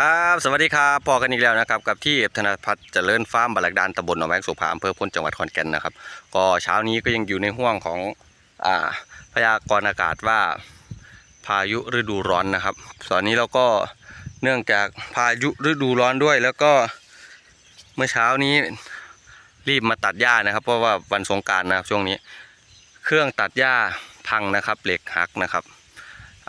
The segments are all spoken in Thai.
ครับสวัสดีครับพอกันอีกแล้วนะครับกับที่เอฟธนพัฒน์เจริญฟาร์มบาลักดานตำบลหนองแวงสุภาอำเภอพ้นจังหวัดขอนแก่นนะครับ ก็เช้านี้ก็ยังอยู่ในห่วงของอ่าพยากรณ์อากาศว่าพายุฤดูร้อนนะครับ ตอนนี้เราก็เนื่องจากพายุฤดูร้อนด้วย แล้วก็เมื่อเช้านี้รีบมาตัดหญ้านะครับ เพราะว่าวันสงการนะครับช่วงนี้ เครื่องตัดหญ้าพังนะครับ เหล็กหักนะครับ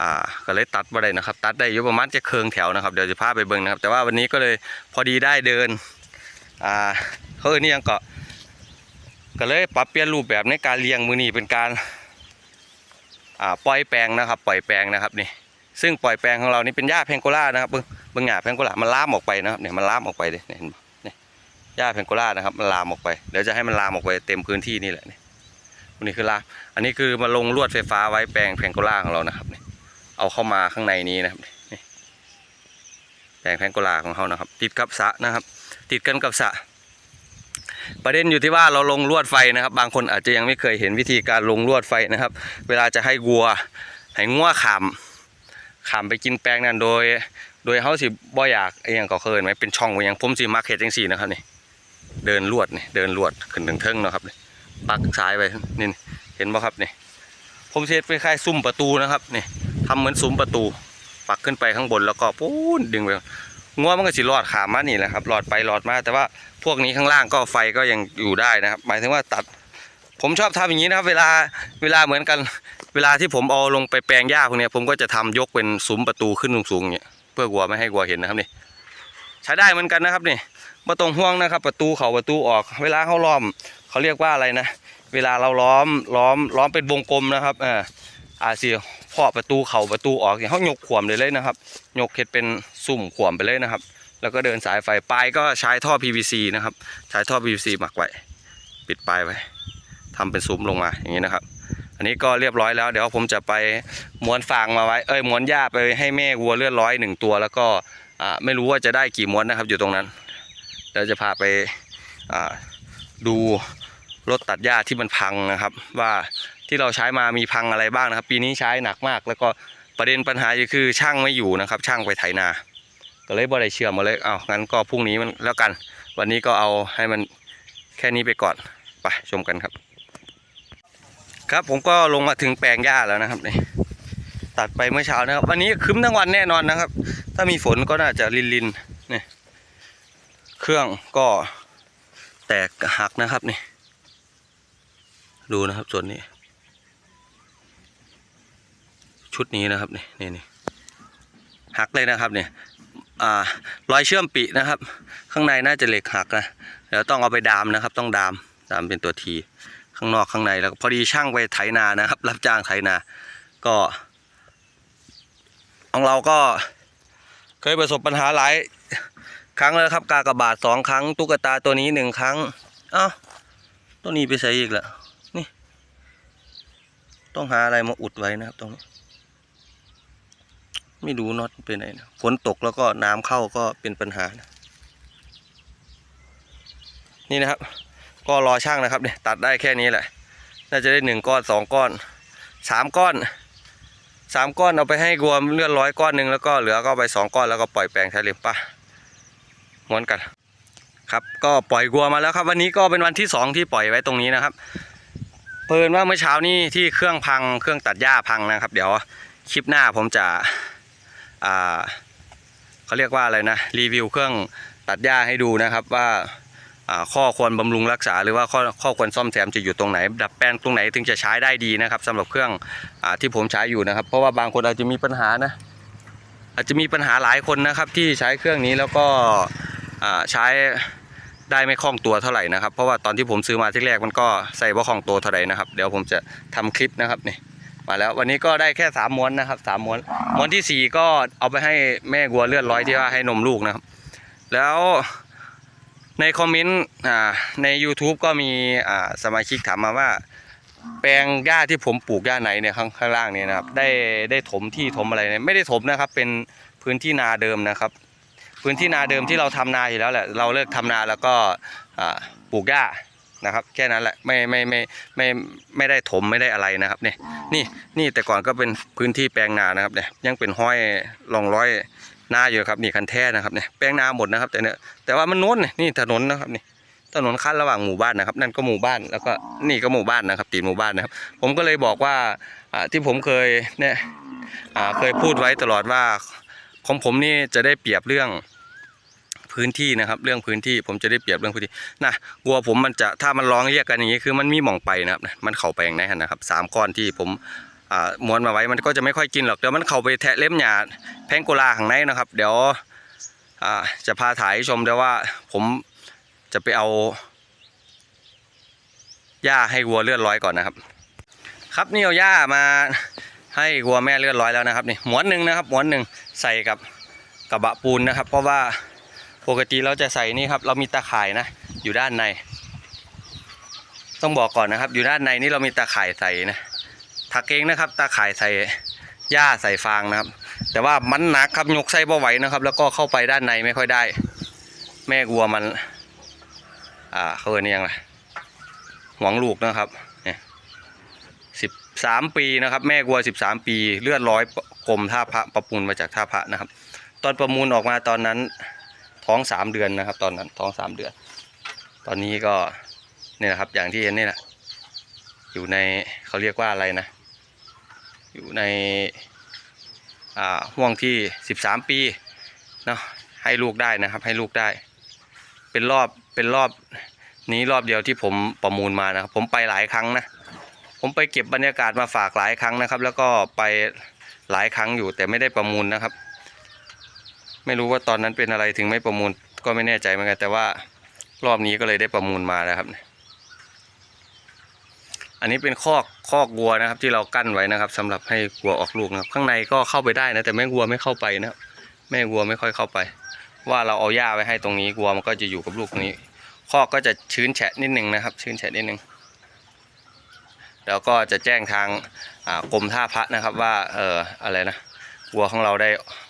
อ่าก็เลยตัดมาได้นะครับ ตัดได้อยู่ประมาณจะเคืองแถวนะครับเดี๋ยวจะพาไปเบิ่งนะครับ แต่ว่าวันนี้ก็เลยพอดีได้เดินอ่าเขาเออนี่ยังเกาะก็เลยปรับเปลี่ยนรูปแบบในการเลี้ยงมือนี่เป็นการอ่าปล่อยแปลงนะครับ ปล่อยแปลงนะครับนี่ซึ่งปล่อยแปลงของเรานี่เป็นหญ้าแพงโกล่านะครับเบิ่งเบิ่งหญ้าแพงโกล่ามันลามออกไปนะครับเนี่ยมันลามออกไปเลยเนี่ยเห็นปะเนี่ยหญ้าแพงโกล่านะครับมันลามออกไปเดี๋ยวจะให้มันลามออกไปเต็มพื้นที่นี่แหละนี่อันนี้คือลามอันนี้คือมาลงลวดไฟฟ้าไว้แปลงแพงโกล่าของเรานะครับนี่ เอาเข้ามาข้างในนี้นะครับแปลงแพงโกลาของเขานะครับ ติดกับสะนะครับ ติดกันกับสะ ประเด็นอยู่ที่ว่าเราลงลวดไฟนะครับ บางคนอาจจะยังไม่เคยเห็นวิธีการลงลวดไฟนะครับ เวลาจะให้วัว ให้งัวขามขามไปกินแปลงนั้นโดย โดยเขาสิบ่อยากไอ้หยังก็เคยไหมเป็นช่องไว้หยังผมสิมาเขตจังสี่นะครับนี่เดินลวดนี่เดินลวดขึ้นถึงเทิงเนาะครับนี่ปักซ้ายไปนี่เห็นบ่ครับนี่ผมเซตไปคล้ายซุ้มประตูนะครับนี่ ทำเหมือนซุ้มประตู ปักขึ้นไปข้างบนแล้วก็ปูนดึงไปงัวมันก็สิรอดขามานี่แหละครับรอดไปรอดมาแต่ว่าพวกนี้ข้างล่างก็ไฟก็ยังอยู่ได้นะครับ หมายถึงว่าตัด ผมชอบทำอย่างนี้นะครับ เวลาเวลาเหมือนกัน เวลาที่ผมเอาลงไปแปลงหญ้าพวกนี้ผมก็จะทำยกเป็นซุ้มประตูขึ้นสูงๆอย่างเงี้ยเพื่อวัวไม่ให้วัวเห็นนะครับนี่ใช้ได้เหมือนกันนะครับนี่ม่ต้องห่วงนะครับ ประตูเขาประตูออก เวลาเขาล้อมเขาเรียกว่าอะไรนะ เวลาเราล้อมล้อมล้อมเป็นวงกลมนะครับอ่าอาเสีย พอประตูเขาประตูออกเนี่ยเขายกขวมเลยเลยนะครับ ยกเห็ดเป็นสุ่มขวมไปเลยนะครับ แล้วก็เดินสายไฟปลายก็ใช้ท่อ PVC นะครับ ใช้ท่อ PVC หมักไว้ ปิดปลายไว้ทำเป็นซุ้มลงมาอย่างนี้นะครับ อันนี้ก็เรียบร้อยแล้ว เดี๋ยวผมจะไปม้วนฟางมาไว้เอ้ยม้วนหญ้าไปให้แม่วัวเลือดร้อยหนึ่งตัว แล้วก็ไม่รู้ว่าจะได้กี่ม้วนนะครับ อยู่ตรงนั้นเดี๋ยวจะพาไปดูรถตัดหญ้าที่มันพังนะครับ ว่า ที่เราใช้มามีพังอะไรบ้างนะครับ ปีนี้ใช้หนักมาก แล้วก็ประเด็นปัญหาคือช่างไม่อยู่นะครับ ช่างไปไถนา ก็เลยบ่ได้เชื่อมมาเลยเอางั้นก็พรุ่งนี้มันแล้วกัน วันนี้ก็เอาให้มันแค่นี้ไปก่อนไปชมกันครับ ครับผมก็ลงมาถึงแปลงหญ้าแล้วนะครับนี่ตัดไปเมื่อเช้านะครับ วันนี้ครึ้มทั้งวันแน่นอนนะครับ ถ้ามีฝนก็น่าจะลินลินนี่เครื่องก็แตกหักนะครับนี่ ดูนะครับส่วนนี้ ชุดนี้นะครับนี่นี่นี่หักเลยนะครับเนี่ยอ่ารอยเชื่อมปีนะครับ ข้างในน่าจะเหล็กหักนะเดี๋ยวต้องเอาไปดามนะครับ ต้องดามดามเป็นตัวทีข้างนอกข้างในแล้วพอดีช่างไปไถนานะครับ รับจ้างไถนา ก็ของเราก็เคยประสบปัญหาหลายครั้งแล้วครับ กากระบาทสองครั้งตุ๊กตาตัวนี้หนึ่งครั้งอ้าวตัวนี้ไปใส่อีกแล้วนี่ ต้องหาอะไรมาอุดไว้นะครับตรงนี้ ไม่รู้น็อตเป็นไหนนะฝนตกแล้วก็น้ำเข้าก็เป็นปัญหานะนี่นะครับ ก็รอช่างนะครับเนี่ยตัดได้แค่นี้แหละ น่าจะได้หนึ่งก้อนสองก้อนสามก้อนสามก้อนเอาไปให้กวมเลือดร้อยก้อนหนึ่งแล้วก็เหลือก็ไปสองก้อนแล้วก็ปล่อยแปลงใช้เลียป่ะม้วนกัน ครับก็ปล่อยกัวมาแล้วครับ วันนี้ก็เป็นวันที่สองที่ปล่อยไว้ตรงนี้นะครับ เพิ่นว่าเมื่อเช้านี้ที่เครื่องพังเครื่องตัดหญ้าพังนะครับ เดี๋ยวคลิปหน้าผมจะ เขาเรียกว่าอะไรนะรีวิวเครื่องตัดหญ้าให้ดูนะครับว่าข้อควรบำรุงรักษาหรือว่าข้อข้อควรซ่อมแซมจะอยู่ตรงไหน ดัดแปลงตรงไหนถึงจะใช้ได้ดีนะครับสำหรับเครื่องอที่ผมใช้อยู่นะครับ เพราะว่าบางคนอาจจะมีปัญหานะอาจจะมีปัญหาหลายคนนะครับที่ใช้เครื่องนี้แล้วก็ใช้ได้ไม่คล่องตัวเท่าไหร่นะครับ เพราะว่าตอนที่ผมซื้อมาที่แรกมันก็ใส่ว่าคล่องตัวเท่าไหร่นะครับ เดี๋ยวผมจะทำคลิปนะครับนี่ มาแล้ววันนี้ก็ได้แค่สามม้วนนะครับสามม้วนม้วนที่สี่ก็เอาไปให้แม่วัวเลือดร้อยที่ว่าให้นมลูกนะครับ แล้วในคอมเมนต์อ่าใน YouTube ก็มีอ่าสมาชิกถามมาว่า แปลงหญ้าที่ผมปลูกหญ้าไหนเนี่ยข้างข้างล่างเนี่ยนะครับได้ได้ถมที่ถมอะไรเนี่ยไม่ได้ถมนะครับ เป็นพื้นที่นาเดิมนะครับ พื้นที่นาเดิมที่เราทำนาอยู่แล้วแหละเราเลิกทำนาแล้วก็อ่าปลูกหญ้า นะครับ แค่นั้นแหละไม่ไม่ไม่ไม่ไม่ได้ถมไม่ได้อะไรนะครับเนี่ยนี่นี่แต่ก่อนก็เป็นพื้นที่แปลงนานะครับเนี่ยยังเป็นห้อยรองร้อยนาอยู่ครับนี่คันแท้นะครับเนี่ยแปลงนาหมดนะครับ แต่เนี่ยแต่ว่ามันโน้นนี่นี่ถนนนะครับนี่ถนนขั้นระหว่างหมู่บ้านนะครับ นั่นก็หมู่บ้านแล้วก็นี่ก็หมู่บ้านนะครับตีนหมู่บ้านนะครับ ผมก็เลยบอกว่าอ่าที่ผมเคยเนี่ยอ่าเคยพูดไว้ตลอดว่าของผมนี่จะได้เปรียบเรื่อง พื้นที่นะครับ เรื่องพื้นที่ผมจะได้เปรียบเรื่องพื้นที่นะกลัวผมมันจะถ้ามันร้องเรียกกันอย่างนี้คือมันมีหม่องไปนะครับมันเข้าไปอย่างไหนะครับสามก้อนที่ผมม้วนมาไว้มันก็จะไม่ค่อยกินหรอกเดี๋ยวมันเข้าไปแทะเล็บหญ้าแพงโกลาข้างในนะครับ เดี๋ยวจะพาถ่ายให้ชมเดี๋ยวว่าผมจะไปเอาหญ้าให้วัวเลือดร้อยก่อนนะครับ ครับนี่เอาหญ้ามาให้วัวแม่เลือดร้อยแล้วนะครับนี่หมวนหนึ่งนะครับหมวนหนึ่งใส่กับกระบะปูนนะครับ เพราะว่า ปกติเราจะใส่นี่ครับ เรามีตาข่ายนะ อยู่ด้านใน ต้องบอกก่อนนะครับ อยู่ด้านในนี่เรามีตาข่ายใส่นะถักเองนะครับ ตาข่ายใส่หญ้าใส่ฟางนะครับ แต่ว่ามันหนักครับยกไส้บ่ไหวนะครับ แล้วก็เข้าไปด้านในไม่ค่อยได้ แม่วัวมัน อ่าเขาเรียกยังไงหวงลูกนะครับเนี่ยสิบสามปีนะครับ แม่วัวสิบสามปี เลือดร้อยกลมท่าพระประมูลมาจากท่าพระนะครับ ตอนประมูลออกมาตอนนั้น ท้องสามเดือนนะครับ ตอนนั้นท้องสามเดือน ตอนนี้ก็เนี่ยนะครับ อย่างที่เห็นนี่แหละอยู่ในเขาเรียกว่าอะไรนะ อยู่ในอ่าห่วงที่สิบสามปีเนาะให้ลูกได้นะครับ ให้ลูกได้ เป็นรอบเป็นรอบนี้รอบเดียวที่ผมประมูลมานะครับ ผมไปหลายครั้งนะผมไปเก็บบรรยากาศมาฝากหลายครั้งนะครับ แล้วก็ไปหลายครั้งอยู่แต่ไม่ได้ประมูลนะครับ ไม่รู้ว่าตอนนั้นเป็นอะไรถึงไม่ประมูลก็ไม่แน่ใจเหมือนกันแต่ว่ารอบนี้ก็เลยได้ประมูลมานะครับ อันนี้เป็นคอกคอกวัวนะครับ ที่เรากั้นไว้นะครับสำหรับให้วัวออกลูกนะครับ ข้างในก็เข้าไปได้นะแต่แม่วัวไม่เข้าไปนะแม่วัวไม่ค่อยเข้าไป ว่าเราเอาหญ้าไว้ให้ตรงนี้วัวมันก็จะอยู่กับลูกตรงนี้คอกก็จะชื้นแฉะนิดนึงนะครับ ชื้นแฉะนิดนึงแล้วก็จะแจ้งทางกรมท่าพระนะครับว่าเอออะไรนะวัวของเราได้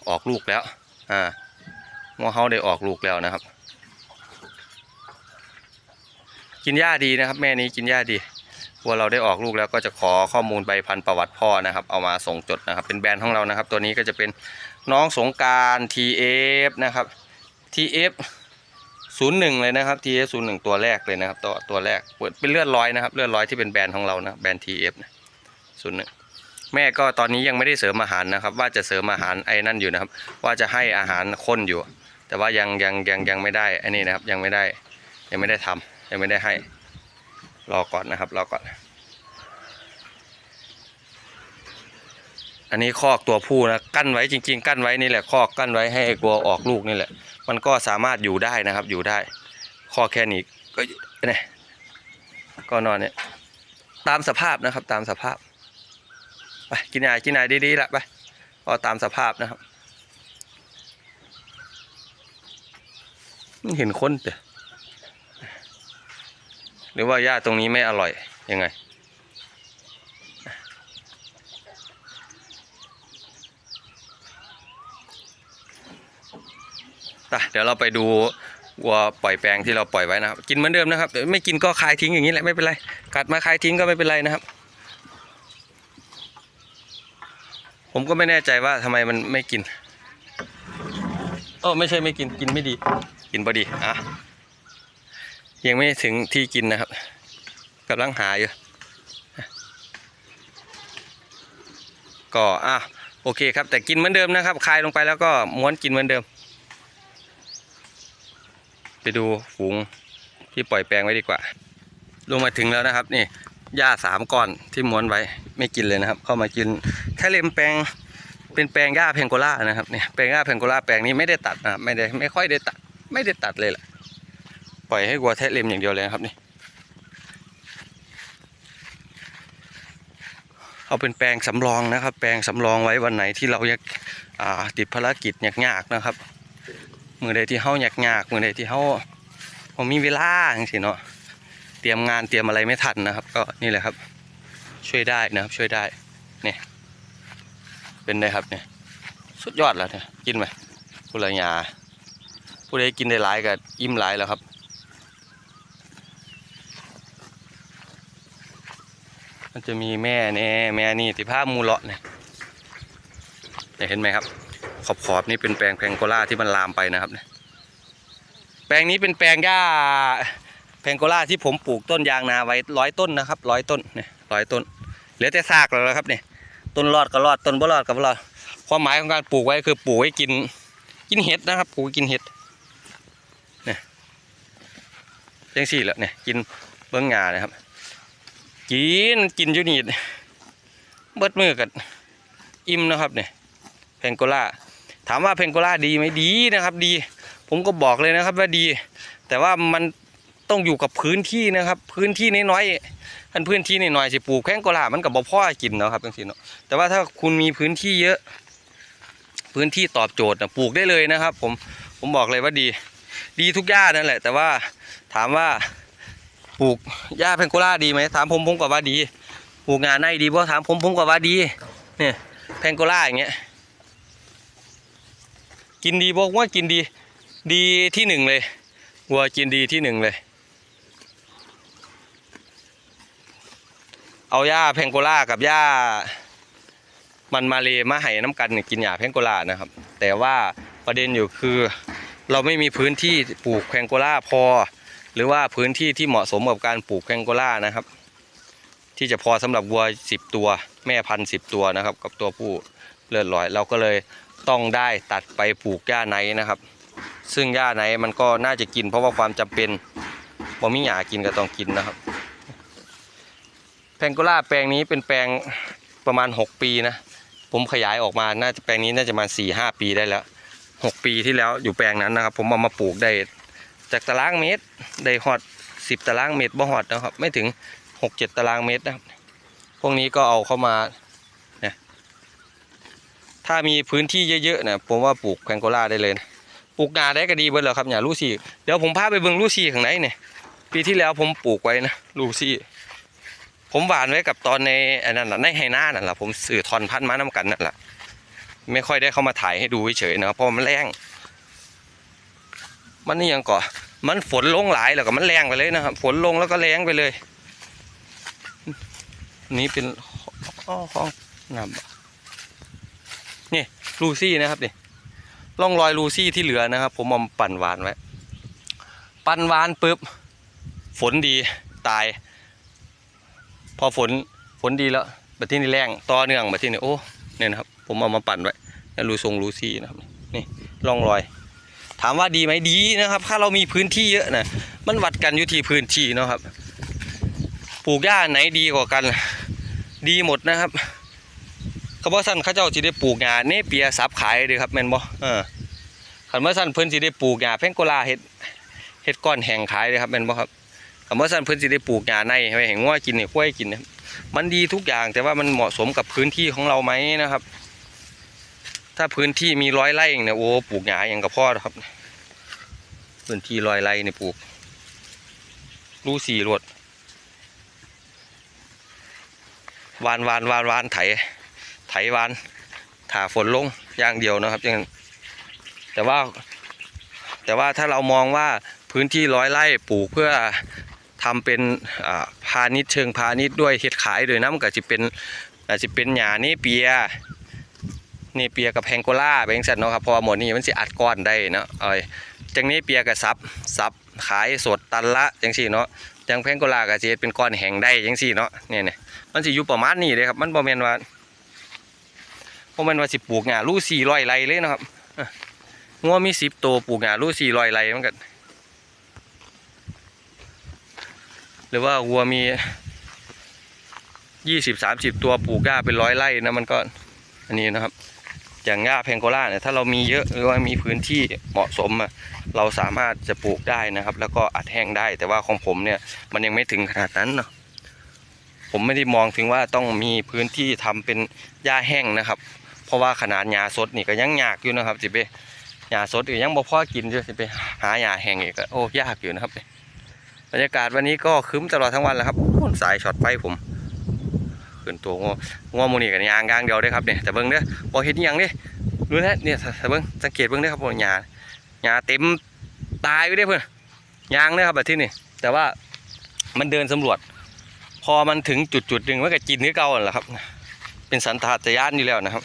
ออกลูกแล้ว อ่าวัวเขาได้ออกลูกแล้วนะครับ กินหญ้าดีนะครับ แม่นี้กินหญ้าดีวัวเราได้ออกลูกแล้วก็จะขอข้อมูลใบพันธุ์ประวัติพ่อนะครับ เอามาส่งจดนะครับ เป็นแบรนด์ของเรานะครับ ตัวนี้ก็จะเป็นน้องสงกราร TF นะครับ TF 01 เลยนะครับ TF 01 ตัวแรกเลยนะครับ ตัวตัวแรกเปิดเป็นเลือดร้อยนะครับ เลือดร้อยที่เป็นแบรนด์ของเรานะแบรนด์ TF นะ01 แม่ก็ตอนนี้ยังไม่ได้เสริมอาหารนะครับ ว่าจะเสริมอาหารไอ้นั่นอยู่นะครับ ว่าจะให้อาหารข้นอยู่ แต่ว่ายังยังยังยังไม่ได้ไอ้นี่นะครับ ยังไม่ได้ยังไม่ได้ทำยังไม่ได้ให้รอก่อนนะครับรอก่อน อันนี้คอกตัวผู้นะกั้นไว้จริง ๆ กั้นไว้นี่แหละคอกกั้นไว้ให้กลัวออกลูกนี่แหละ มันก็สามารถอยู่ได้นะครับอยู่ได้คอกแค่นี้ก็เนี่ยก็นอนเนี่ยตามสภาพนะครับตามสภาพ กินยากินยาดีๆละไปก็ตามสภาพนะครับเห็นคนเตะหรือว่าหญ้าตรงนี้ไม่อร่อยยังไงไปเดี๋ยวเราไปดูวัวปล่อยแปลงที่เราปล่อยไว้นะครับ กินเหมือนเดิมนะครับ ไม่กินก็คายทิ้งอย่างนี้แหละไม่เป็นไร กัดมาคายทิ้งก็ไม่เป็นไรนะครับ ผมก็ไม่แน่ใจว่าทำไมมันไม่กินโอ้ไม่ใช่ไม่กินกินไม่ดี กินพอดีอะยังไม่ถึงที่กินนะครับกำลังหาอยู่ก็อะโอเคครับ แต่กินเหมือนเดิมนะครับคายลงไปแล้วก็ม้วนกินเหมือนเดิม ไปดูฝูงที่ปล่อยแปลงไว้ดีกว่า ลงมาถึงแล้วนะครับ นี่ หญ้าสามก้อนที่ม้วนไว้ไม่กินเลยนะครับ เข้ามากินแค่เล็มแปลงเป็นแปลงหญ้าเพงโกล่านะครับเนี่ยแปลงหญ้าเพงโกล่าแปลงนี้ไม่ได้ตัดนะไม่ได้ไม่ค่อยได้ตัด ไม่ได้ตัดเลยแหละปล่อยให้วัวแทะเล็มอย่างเดียวเลยครับนี่เอาเป็นแปลงสำรองนะครับ แปลงสำรองไว้วันไหนที่เราอยากาติดภารกิจยากๆนะครับ มือใดที่เฮาอยากๆมือใดที่เฮาผมมีเวลาจังซี่เนาะ ตรียมงานเตรียมอะไรไม่ทันนะครับ ก็นี่แหละครับ ช่วยได้นะครับ ช่วยได้เนี่ยเป็นได้ครับเนี่ยสุดยอดแล้วเนี่ยกินไหมผู้ละยาผู้ใดกินได้หลายก็อิ่มหลายแล้วครับมันจะมีแม่แน่แม่นี่ที่ผ้ามูเลาะเนี่ยเนี่ยเห็นไหมครับ ขอบขอบนี่เป็นแปลงแพงโกล่าที่มันลามไปนะครับเนี่ยแปลงนี้เป็นแปลงหญ้า แพงโกล่าที่ผมปลูกต้นยางนาไว้ร้อยต้นนะครับร้อยต้นเนี่ยร้อยต้น เหลือแต่ซากแล้วนะครับเนี่ยต้นรอดก็รอดต้นบ่รอดก็บ่รอดความหมายของการปลูกไว้คือปลูกไว้กินกินเห็ดนะครับปลูกไว้กินเห็ดเนี่ยจังสี่แหละเนี่ยกินเบื้องงานะครับ กินกินยูนี่เบิดมือกันอิ่มนะครับเนี่ยเพนโกล่าถามว่าเพนโกล่าดีไหมดีนะครับ ดี ผมก็บอกเลยนะครับว่าดี แต่ว่ามัน ต้องอยู่กับพื้นที่นะครับ พื้นที่น้อยๆอันพื้นที่น้อยๆสิปลูกเพนโกลามันกับบ่พ่อกินเนาะครับจังซี่เนาะแต่ว่าถ้าคุณมีพื้นที่เยอะ พื้นที่ตอบโจทย์นะปลูกได้เลยนะครับ ผมผมบอกเลยว่าดี ดีทุกหญ้านั่นแหละ แต่ว่าถามว่าปลูกหญ้าเพนโกลาดีไหมถามผมผมก็ว่าดีปลูกงานในดีเพราะถามผมผมก็ว่าดีเนี่ยเพนโกลาอย่างเงี้ยกินดีบอกว่ากินดีดีที่หนึ่งเลยวัวกินดีที่หนึ่งเลย เอาหญ้าเพนโกล่ากับหญ้ามันมาเลมาให้น้ำกันกินหญ้าเพนโกล่านะครับ แต่ว่าประเด็นอยู่คือ เราไม่มีพื้นที่ปลูกเพนโกล่าพอ หรือว่าพื้นที่ที่เหมาะสมกับการปลูกแพงโกล่านะครับ ที่จะพอสำหรับวัวสิบตัวแม่พันธุ์สิบตัวนะครับ กับตัวผู้เลือดลอย เราก็เลยต้องได้ตัดไปปลูกหญ้าไนนะครับ ซึ่งหญ้าไนมันก็น่าจะกินเพราะว่าความจำเป็นบ่มีหยากินก็ต้องกินนะครับ แพงโกล่าแปลงนี้เป็นแปลงประมาณ 6 ปีนะ ผมขยายออกมาน่าจะแปลงนี้น่าจะประมาสี่ห้าปีได้แล้วหกปีที่แล้วอยู่แปลงนั้นนะครับ ผมเอามาปลูกได้จากตารางเมตรได้ฮอดสิบตารางเมตรบ่ฮอดนะครับ ไม่ถึงหกเจ็ดตารางเมตรนะครับ พวกนี้ก็เอาเข้ามาเนี่ยถ้ามีพื้นที่เยอะๆนี่ยผมว่าปลูกแพงโกล่าได้เลยนะปลูกนาได้ก็ดีเบิดแล้วครับอย่าลูซี่เดี๋ยวผมพาไปเบิ่งลูซี่ข้างในเนี่ยปีที่แล้วผมปลูกไว้นะลูซี่ ผมหวานไว้กับตอนในอันนั้นน่ะในไฮนานั่นแหละผมสื่อทอนพันธุ์มาน้กันนั่นแหละไม่ค่อยได้เข้ามาถ่ายให้ดูเฉยๆนะครับเพราะมันแรงมันนี่ยังก่อมันฝนลงหลายแล้วก็มันแรงไปเลยนะครับ ฝนลงแล้วก็แรงไปเลย นี่เป็นห้องห้องน้ำนี่ลูซี่นะครับนี่ร่องรอยลูซี่ที่เหลือนะครับ ผมเอมาปั่นหวานไว้ปั่นหวานปุ๊บฝนดีตาย พอฝนฝนดีแล้วบัดที่นี่แรงต่อเนื่องบัดที่นี่โอ้เนี่ยนะครับ ผมเอามาปั่นไว้แล้วลูทรงลูซี่นะครับนี่ร่องรอย ถามว่าดีไหมดีนะครับ ถ้าเรามีพื้นที่เยอะนะมันวัดกันอยู่ที่พื้นที่เนาะครับปลูกหญ้าไหนดีกว่ากัน ดีหมดนะครับขาบอกสั้นเขาเจ้าสิได้ปลูกหญ้าเนเปียซับขายเลยครับแมนบ่เออคันว่าสั้นเพิ่นสิได้ปลูกหญ้าแพงโกลาเฮ็ดเฮ็ดก้อนแห้งขายเลยครับแมนบ่ครับ คันว่าสั้นเพิ่นสิได้ปลูกหญ้าในไว้ให้งัวกินให้ควยกินนะมันดีทุกอย่างแต่ว่ามันเหมาะสมกับพื้นที่ของเราไหมนะครับ ถ้าพื้นที่มีร้อยไร่เนี่ยโอ้ปลูกหญ้าอย่างกับพ่อครับ พื้นที่ร้อยไร่เนี่ยปลูกรูสี่รวดวานวานวานวานไถ ไถวานถาฝนลงอย่างเดียวนะครับอย่างแต่ว่า แต่ว่าถ้าเรามองว่าพื้นที่ร้อยไร่ปลูกเพื่อ ทำเป็นพาณิชย์เชิงพาณิชย์ด้วยเฮ็ดขายโดยน้ำก็จะเป็นอาจจะเป็นหญ้านี่เปียเนเปียกับแพงโกล่าแบงสันเนาะครับพอหมดนี้มันสิอัดก้อนได้เนาะเอ้ยจังนี้เปียกับซับซับขายสดตันละจังสี่เนาะจังแพงโกล่าก็สิเฮ็ดเป็นก้อนแห้งได้จังสี่เนาะเนี่ยเนี่ยมันสิอยู่ประมาณนี้เลยครับ มันบ่แม่นว่าบ่แม่นว่าสิปลูกหญ้าลู่400ไรเลยนะครับอะงัวมี10ตัวปลูกหญ้าลู่400ไรมันก็ห รือว่าวัวมี20 30ตัวปลูกหญ้าเป็นร้อยไร่นะมันก็อันนี้นะครับ อย่างหญ้าแพงโกล่าเนี่ยถ้าเรามีเยอะหรือว่ามีพื้นที่เหมาะสมอะเราสามารถจะปลูกได้นะครับ แล้วก็อัดแห้งได้ แต่ว่าของผมเนี่ยมันยังไม่ถึงขนาดนั้นเนาะผมไม่ได้มองถึงว่าต้องมีพื้นที่ทำเป็นหญ้าแห้งนะครับ เพราะว่าขนาดหญ้าสดนี่ก็ยังยากอยู่นะครับสิไปหญ้าสดอีกยังบ่พอกินอยู่สิไปหาหญ้าแห้งอีกก็โอ้ยากอยู่นะครับบ รรยากาศวันนี้ก็คึ้มตลอดทั้งวันแล้วครับสายช็อตไฟผมขึ้นตัวงองมูนี่กันยางกลางเดียวเด้ครับเนี่ยแต่เบิ่งเด้อบ่เฮ็ดอิหยังเด้ดูนะเนี่ยแต่เบิ่งสังเกตเบิ่งเด้อครับบ่หญ้าหญ้าเต็มตายไปเด้อเพิ่อนยางเด้อครับแบบที่นี่แต่ว่ามันเดินสำรวจ พอมันถึงจุดจุดหนึ่งมันก็กินคือเก่าแหละครับ เป็นสันทาตญาณอยู่แล้วนะครับ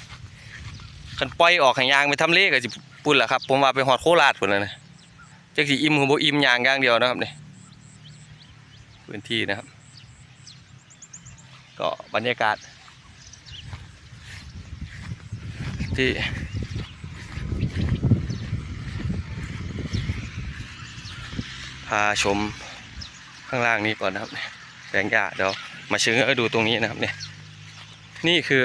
คันปล่อยออกให้ยางไปทำเลก็สิปุ่นล่ะครับผมว่าไปฮอดโคราชพุ่นแล้วนะจักสิอิ่มคือบ่อิ่มยางยางเดียวนะครับเนี่ย พื้นที่นะครับ ก็บรรยากาศ ที่พาชมข้างล่างนี้ก่อนนะครับแปลงหญ้าเดี๋ยวมาเชิงให้ดูตรงนี้นะครับเนี่ยนี่คือ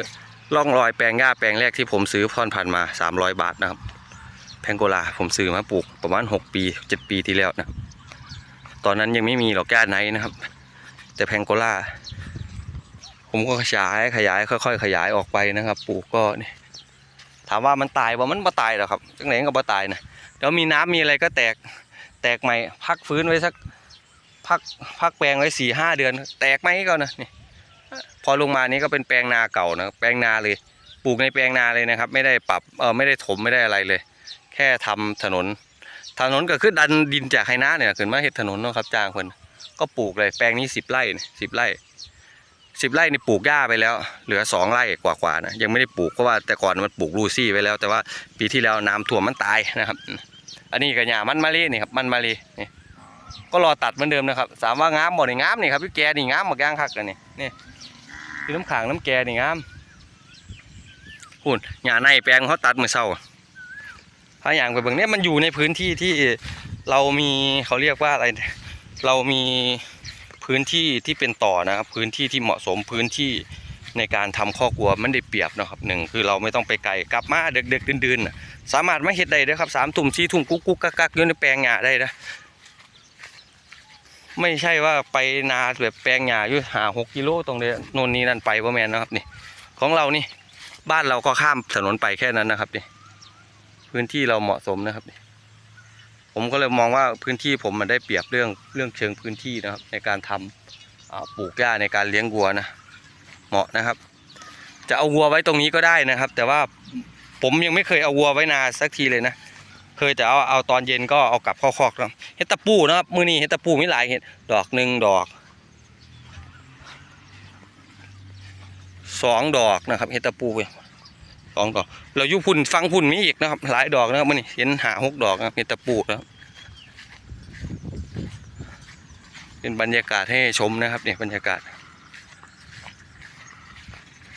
ร่องรอยแปลงหญ้าแปลงแรกที่ผมซื้อพรพันธุ์มา 300 บาทนะครับ แพงโกลาผมซื้อมาปลูกประมาณ 6 ปี 7 ปีที่แล้วนะ ตอนนั้นยังไม่มีหรอกหญ้าไนนะครับ แต่แพงโกล่า ผมก็ขยายขยายค่อยๆ ขยายออกไปนะครับ ปลูกก็นี่ถามว่ามันตายว่มันบ่ตายหรอครับจังไหนก็บ่ตายนะเดี๋ยวมีน้ำมีอะไรก็แตกแตกใหม่ พักฟื้นไว้สักพักพักแปลงไว้สี่ห้าเดือน แตกไหมก็นะนี่พอลงมานี้ก็เป็นแปลงนาเก่านะแปลงนาเลยปลูกในแปลงนาเลยนะครับ ไม่ได้ปรับเออไม่ได้ถมไม่ได้อะไรเลย แค่ทำถนน ถนนก็คือดันดินจากไฮนาเนี่ยขึ้นมาเฮ็ดถนนเนาะครับจ้างเพิ่นก็ปลูกเลยแปลงนี้สิบไร่สิบไร่สิบไร่นี่ปลูกหญ้าไปแล้ว เหลือสองไร่กว่าๆนะยังไม่ได้ปลูกเพราะว่าแต่ก่อนมันปลูกลูซี่ไว้แล้ว แต่ว่าปีที่แล้วน้ำท่วมมันตายนะครับ อันนี้ก็หญ้ามันมะลินี่ครับมันมะลินี่ก็รอตัดเหมือนเดิมนะครับถามว่างามบ่นี่งามนี่ครับพี่แกนี่งามหมากย่างคักกันนี่นี่คือน้ำขางน้ำแกนี่งามหุ่นหญ้าในแปลงเขาตัดมือเศร้า ถ้าอย่างไปเบิ่งเนี่ยมันอยู่ในพื้นที่ที่เรามีเขาเรียกว่าอะไรเรามีพื้นที่ที่เป็นต่อนะครับ พื้นที่ที่เหมาะสมพื้นที่ในการทำข้อกลัวมันได้เปรียบนะครับหนึ่งคือเราไม่ต้องไปไกลกลับมาเด็กๆดื่นๆสามารถมาเฮ็ดได้เด้อครับสามทุ่มสี่ทุ่มกุ๊กกุ๊กกักกักอยู่ในแปลงหญ้าได้นะไม่ใช่ว่าไปนาแบบแปลงหญ้าอยู่หาหกกิโลตรงเดียวโน่นนี่นั่นไปว่าแมนนะครับนี่ ของเรานี่บ้านเราก็ข้ามถนนไปแค่นั้นนะครับนี่ พื้นที่เราเหมาะสมนะครับ ผมก็เลยมองว่าพื้นที่ผมมันได้เปรียบเรื่องเรื่องเชิงพื้นที่นะครับ ในการทำอ่าปลูกหญ้าในการเลี้ยงวัวนะเหมาะนะครับ จะเอาวัวไว้ตรงนี้ก็ได้นะครับ แต่ว่าผมยังไม่เคยเอาวัวไว้นาสักทีเลยนะเคยแต่เอาเอาตอนเย็นก็เอากลับเข้าคอกแล้วเห็ดตะปูนะครับมือนี้เห็ดตะปูมีหลายเห็ดดอกหนึ่งดอกสองดอกนะครับเห็ดตะปู สองดอกเรายู่พุ่นฟังพุ่นมีอีกนะครับ หลายดอกนะครับมือนี้เห็นหาหกดอกนะครับเห็ดตะปูนะครับเป็นบรรยากาศให้ชมนะครับเนี่ยบรรยากาศ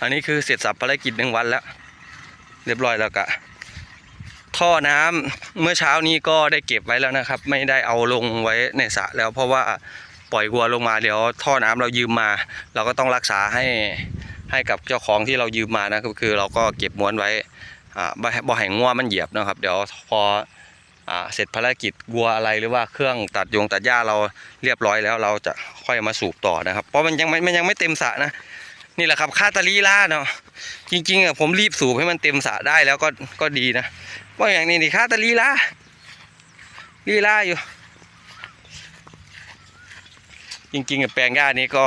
อันนี้คือเสร็จสับภารกิจหนึ่งวันแล้ว เรียบร้อยแล้วกะท่อน้ำเมื่อเช้านี้ก็ได้เก็บไว้แล้วนะครับ ไม่ได้เอาลงไว้ในสระแล้วเพราะว่าปล่อยวัวลงมาเดี๋ยวท่อน้ำเรายืมมา เราก็ต้องรักษาให้ ให้กับเจ้าของที่เรายืมมานะก็คือเราก็เก็บม้วนไว้อ่าบ่ให้บ่ให้งัวมันเหยียบนะครับ เดี๋ยวพออเสร็จภารกิจวัวอะไรหรือว่าเครื่องตัดยงตัดหญ้าเราเรียบร้อยแล้วเราจะค่อยมาสูบต่อนะครับ เพราะมันยังไม่มันยังไม่เต็มสระนะนี่แหละครับค่าตาลีล่าเนาะจริงๆอะผมรีบสูบให้มันเต็มสระได้แล้วก็ก็ดีนะว่าอย่างนี้นี่ค่าตะลีล่าลีล่าอยู่ จริงๆอะแปลงหญ้านี้ก็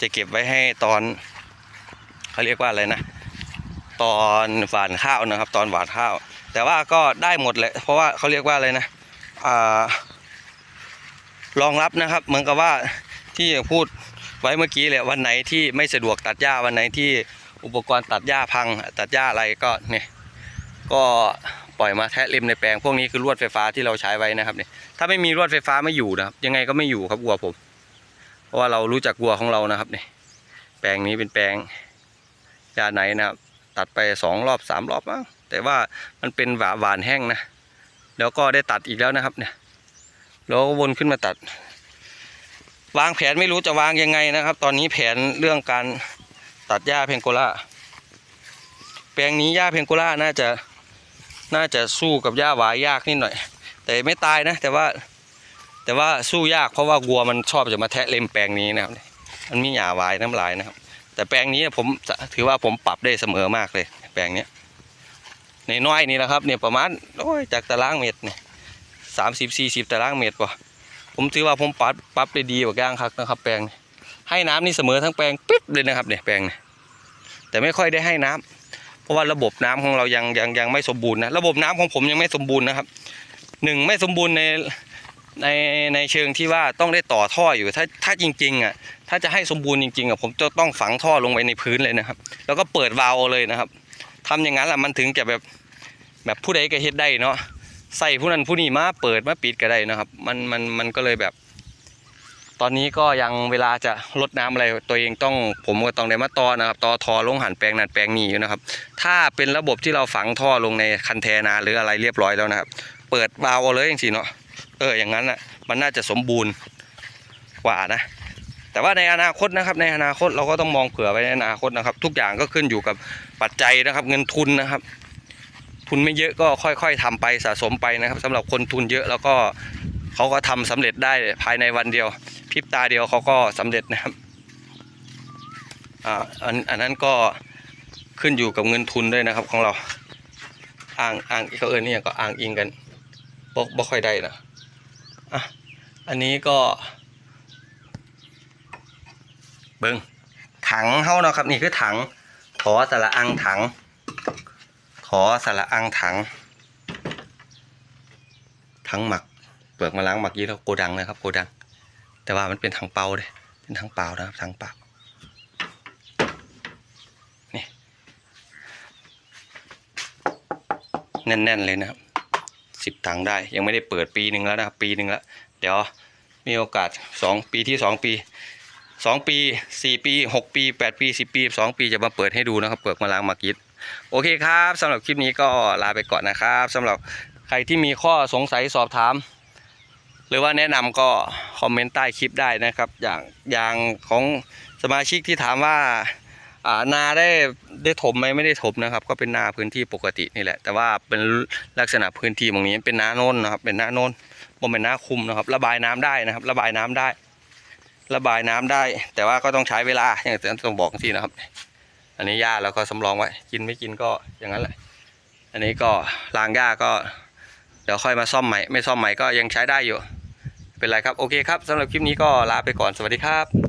จะเก็บไว้ให้ตอน เขาเรียกว่าอะไรนะ ตอนหวานข้าวนะครับ ตอนหวานข้าว แต่ว่าก็ได้หมดเลยเพราะว่าเขาเรียกว่าอะไรนะอรองรับนะครับ เหมือนกับว่าที่พูดไว้เมื่อกี้เลยวันไหนที่ไม่สะดวกตัดหญ้าวันไหนที่อุปกรณ์ตัดหญ้าพัง ตัดหญ้าอะไรก็เนี่ยก็ปล่อยมาแทะเลมในแปลงพวกนี้คือลวดไฟฟ้าที่เราใช้ไว้นะครับเนี่ยถ้าไม่มีลวดไฟฟ้าไม่อยู่นะครับ ยังไงก็ไม่อยู่ครับวัวผม เพราะว่าเรารู้จักวัวของเรานะครับเนี่ยแปลงนี้เป็นแปลง หญ้าไหนนะครับ ตัดไปสองรอบสามรอบมั้งแต่ว่ามันเป็นหวาหวานแห้งนะ แล้วก็ได้ตัดอีกแล้วนะครับเนี่ยแล้วก็วนขึ้นมาตัด วางแผนไม่รู้จะวางยังไงนะครับ ตอนนี้แผนเรื่องการตัดหญ้าเพงโกล่าแปลงนี้หญ้าเพงโกล่าน่าจะน่าจะสู้กับหญ้าหวายยากนิดหน่อย แต่ไม่ตายนะ แต่ว่าแต่ว่าสู้ยากเพราะว่าวัวมันชอบจะมาแทะเล็มแปลงนี้นะครับ มันมีหญ้าหวายน้ำลายนะครับ แต่แปลงนี้ผมถือว่าผมปรับได้เสมอมากเลย แปลงนี้ในน้อยนี่นะครับเนี่ยประมาณโอ้ยจากตารางเมตรเนี่ยสามสิบสี่สิบตารางเมตรป่ะผมถือว่าผมปรับปรับได้ดีกว่าย่างครับนะครับ แปลงให้น้ำนี่เสมอทั้งแปลงปิ๊บเลยนะครับเนี่ยแปลงนี่แต่ไม่ค่อยได้ให้น้ำเพราะว่าระบบน้ำของเรายังยังยังไม่สมบูรณ์นะระบบน้ำของผมยังไม่สมบูรณ์นะครับหนึ่งไม่สมบูรณ์ใน ในในเชิงที่ว่าต้องได้ต่อท่ออยู่ถ้าถ้าจริงๆอะถ้าจะให้สมบูรณ์จริงๆอะผมจะต้องฝังท่อลงไปในพื้นเลยนะครับ แล้วก็เปิดวาล์วเลยนะครับทำอย่างนั้นแหละมันถึงจะแบบแบบผู้ใดก็เฮ็ดได้เนาะใส่ผู้นั้นผู้นี้มาเปิดมาปิดก็ได้นะครับ มันมันมันก็เลยแบบ ตอนนี้ก็ยังเวลาจะลดน้ำอะไรตัวเองต้องผมก็ต้องได้มาต่อนะครับต่อทอลงหันแปลงนั้นแปลงนี้อยู่นะครับ ถ้าเป็นระบบที่เราฝังท่อลงในคันแทนาหรืออะไรเรียบร้อยแล้วนะครับ เปิดวาล์วเอาเลยอย่างสิเนาะ เอออย่างนั้นอะมันน่าจะสมบูรณ์กว่านะ แต่ว่าในอนาคตนะครับ ในอนาคตเราก็ต้องมองเผื่อไว้ในอนาคตนะครับ ทุกอย่างก็ขึ้นอยู่กับปัจจัยนะครับ เงินทุนนะครับ ทุนไม่เยอะก็ค่อย ๆทำไปสะสมไปนะครับสำหรับคนทุนเยอะแล้วก็เขาก็ทำสำเร็จได้ภายในวันเดียวพริบตาเดียวเขาก็สำเร็จนะครับอ่าอันอันนั้นก็ขึ้นอยู่กับเงินทุนด้วยนะครับของเราอ้างอ้างเขาเอิญเนี่ยก็อ้างอิงกันบ่บ่ค่อยได้นะ อะอันนี้ก็เบิงถังเฮาเนาะครับนี่คือถังขอสระอังถัง ขอสระอังถังถังหมักเปลือกมะล้างหมักยี่ห้อโกดังนะครับ โกดัง แต่ว่ามันเป็นถังเปล่าเลยเป็นถังเปล่านะครับถังเปล่านี่แน่นๆเลยนะครับ สิบถังได้ ยังไม่ได้เปิดปีหนึ่งแล้วนะครับปีหนึ่งแล้ว เดี๋ยวมีโอกาสสองปีที่สองปีสองปีสี่ปีหกปีแปดปีสิบปีสองปีจะมาเปิดให้ดูนะครับเปลือกมะล้างมากิดโอเคครับสำหรับคลิปนี้ก็ลาไปก่อนนะครับสำหรับใครที่มีข้อสงสัยสอบถาม หรือว่าแนะนำก็คอมเมนต์ใต้คลิปได้นะครับ อย่างอย่างของสมาชิกที่ถามว่า นาได้ได้ถมไหมไม่ได้ถมนะครับ ก็เป็นนาพื้นที่ปกตินี่แหละ แต่ว่าเป็นลักษณะพื้นที่ตรงนี้เป็นนาโน้นนะครับ เป็นนาโน้นบ่เป็นนาคุมนะครับ ระบายน้ำได้นะครับ ระบายน้ำได้ ระบายน้ำได้ แต่ว่าก็ต้องใช้เวลาอย่างที่ต้องบอกที่นะครับ อันนี้หญ้าเราก็สำรองไว้กินไม่กินก็อย่างนั้นแหละ อันนี้ก็รางหญ้าก็เดี๋ยวค่อยมาซ่อมใหม่ไม่ซ่อมใหม่ก็ยังใช้ได้อยู่ เป็นไรครับโอเคครับสำหรับคลิปนี้ก็ลาไปก่อนสวัสดีครับ